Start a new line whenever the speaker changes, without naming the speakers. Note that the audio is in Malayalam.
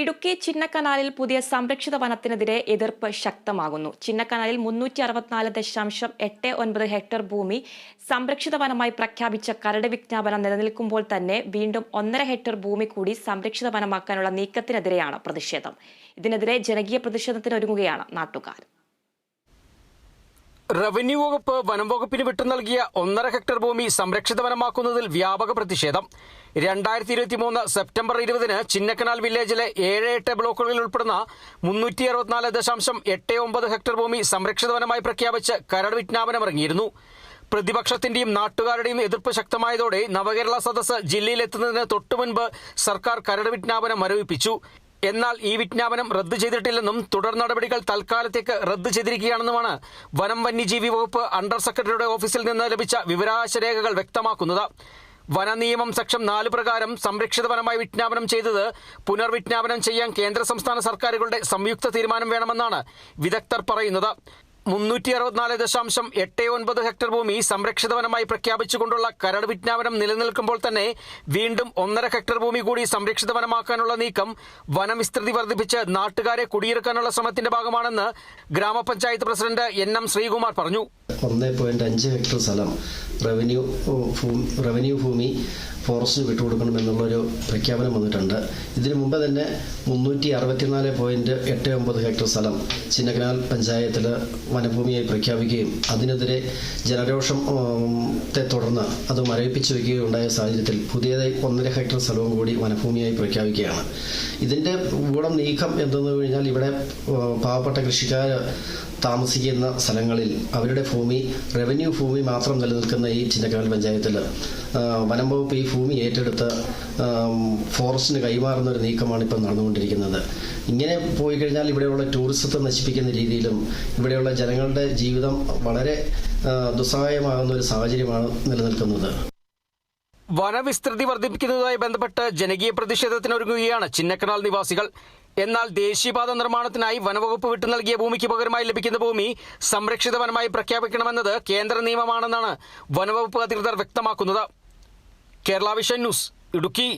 ഇടുക്കി ചിന്നക്കനാലിൽ പുതിയ സംരക്ഷിത വനത്തിനെതിരെ എതിർപ്പ് ശക്തമാകുന്നു. ചിന്നക്കനാലിൽ മുന്നൂറ്റി അറുപത്തിനാല് ദശാംശം എട്ട് ഒൻപത് ഹെക്ടർ ഭൂമി സംരക്ഷിത വനമായി പ്രഖ്യാപിച്ച കരട് വിജ്ഞാപനം നിലനിൽക്കുമ്പോൾ തന്നെ വീണ്ടും ഒന്നര ഹെക്ടർ ഭൂമി കൂടി സംരക്ഷിത വനമാക്കാനുള്ള നീക്കത്തിനെതിരെയാണ് പ്രതിഷേധം. ഇതിനെതിരെ ജനകീയ പ്രതിഷേധത്തിനൊരുങ്ങുകയാണ് നാട്ടുകാർ.
റവന്യൂ വകുപ്പ് വനം വകുപ്പിന് വിട്ടു നൽകിയ ഒന്നര ഹെക്ടർ ഭൂമി സംരക്ഷിത വനമാക്കുന്നതിൽ വ്യാപക പ്രതിഷേധം. രണ്ടായിരത്തി ഇരുപത്തി മൂന്ന് സെപ്റ്റംബർ ഇരുപതിന് ചിന്നക്കനാൽ വില്ലേജിലെ ഏഴ് എട്ട് ബ്ലോക്കുകളിൽ ഉൾപ്പെടുന്ന മുന്നൂറ്റി അറുപത്തിനാല് ദശാംശം എട്ട് ഒമ്പത് ഹെക്ടർ ഭൂമി സംരക്ഷിത വനമായി പ്രഖ്യാപിച്ച് കരട് വിജ്ഞാപനമിറങ്ങിയിരുന്നു. പ്രതിപക്ഷത്തിന്റെയും നാട്ടുകാരുടെയും എതിർപ്പ് ശക്തമായതോടെ നവകേരള സദസ്സ് ജില്ലയിലെത്തുന്നതിന് തൊട്ടുമുൻപ് സർക്കാർ കരട് വിജ്ഞാപനം മരവിപ്പിച്ചു. എന്നാൽ ഈ വിജ്ഞാപനം റദ്ദു ചെയ്തിട്ടില്ലെന്നും തുടർ നടപടികൾ തൽക്കാലത്തേക്ക് റദ്ദു ചെയ്തിരിക്കുകയാണെന്നുമാണ് വനം വന്യജീവി വകുപ്പ് അണ്ടർ സെക്രട്ടറിയുടെ ഓഫീസിൽ നിന്ന് ലഭിച്ച വിവരാവകാശ രേഖകൾ വ്യക്തമാക്കുന്നത് വനനിയമം സെക്ഷൻ നാല് പ്രകാരം സംരക്ഷിത വനമായി വിജ്ഞാപനം ചെയ്തത് പുനർവിജ്ഞാപനം ചെയ്യാൻ കേന്ദ്ര സംസ്ഥാന സർക്കാരുകളുടെ സംയുക്ത തീരുമാനം വേണമെന്നാണ് വിദഗ്ധർ പറയുന്നത്. മുന്നൂറ്റി അറുപത്തിനാല് ദശാംശം എട്ട് ഒൻപത് ഹെക്ടർ ഭൂമി സംരക്ഷിത വനമായി പ്രഖ്യാപിച്ചുകൊണ്ടുള്ള കരട് വിജ്ഞാപനം നിലനിൽക്കുമ്പോൾ തന്നെ വീണ്ടും ഒന്നര ഹെക്ടർ ഭൂമി കൂടി സംരക്ഷിത വനമാക്കാനുള്ള നീക്കം വനവിസ്തൃതി വർദ്ധിപ്പിച്ച് നാട്ടുകാരെ കുടിയിറക്കാനുള്ള ശ്രമത്തിന്റെ ഭാഗമാണെന്ന് ഗ്രാമപഞ്ചായത്ത് പ്രസിഡന്റ് എൻ എം ശ്രീകുമാർ പറഞ്ഞു.
ഒന്ന് പോയിന്റ് അഞ്ച് ഹെക്ടർ സ്ഥലം റവന്യൂ റവന്യൂ ഭൂമി ഫോറസ്റ്റിന് വിട്ടുകൊടുക്കണമെന്നുള്ളൊരു പ്രഖ്യാപനം വന്നിട്ടുണ്ട്. ഇതിനു മുമ്പ് തന്നെ മുന്നൂറ്റി അറുപത്തിനാല് പോയിന്റ് എട്ട് ഒമ്പത് ഹെക്ടർ സ്ഥലം ചിന്നക്കനാൽ പഞ്ചായത്തിൽ വനഭൂമിയായി പ്രഖ്യാപിക്കുകയും അതിനെതിരെ ജനരോഷം തുടർന്ന് അത് മരവിപ്പിച്ചു വയ്ക്കുകയും ഉണ്ടായ സാഹചര്യത്തിൽ പുതിയതായി ഒന്നര ഹെക്ടർ സ്ഥലവും കൂടി വനഭൂമിയായി പ്രഖ്യാപിക്കുകയാണ്. ഇതിന്റെ ഗുണം നീക്കം എന്തെന്ന് കഴിഞ്ഞാൽ ഇവിടെ പാവപ്പെട്ട കൃഷിക്കാർ താമസിക്കുന്ന സ്ഥലങ്ങളിൽ അവരുടെ ഭൂമി റവന്യൂ ഭൂമി മാത്രം നിലനിൽക്കുന്ന ഈ ചിന്നക്കാൽ പഞ്ചായത്തിൽ വനം വകുപ്പ് ഈ ഭൂമി ഏറ്റെടുത്ത് ഫോറസ്റ്റിന് കൈമാറുന്ന ഒരു നീക്കമാണ് ഇപ്പം നടന്നുകൊണ്ടിരിക്കുന്നത്. ഇങ്ങനെ പോയി കഴിഞ്ഞാൽ ഇവിടെയുള്ള ടൂറിസത്തെ നശിപ്പിക്കുന്ന രീതിയിലും ഇവിടെയുള്ള ജനങ്ങളുടെ ജീവിതം വളരെ ദുസ്സഹായമാകുന്ന ഒരു സാഹചര്യമാണ് നിലനിൽക്കുന്നത്.
വനവിസ്തൃതി വർദ്ധിപ്പിക്കുന്നതുമായി ബന്ധപ്പെട്ട് ജനകീയ പ്രതിഷേധത്തിനൊരുങ്ങുകയാണ് ചിന്നക്കനാൽ നിവാസികൾ. എന്നാൽ ദേശീയപാത നിർമ്മാണത്തിനായി വനവകുപ്പ് വിട്ടു നൽകിയ ഭൂമിക്ക് പകരമായി ലഭിക്കുന്ന ഭൂമി സംരക്ഷിത വനമായി പ്രഖ്യാപിക്കണമെന്നത് കേന്ദ്ര നിയമമാണെന്നാണ് വനവകുപ്പ് അധികൃതർ വ്യക്തമാക്കുന്നത്. Kerala vision news Idukki.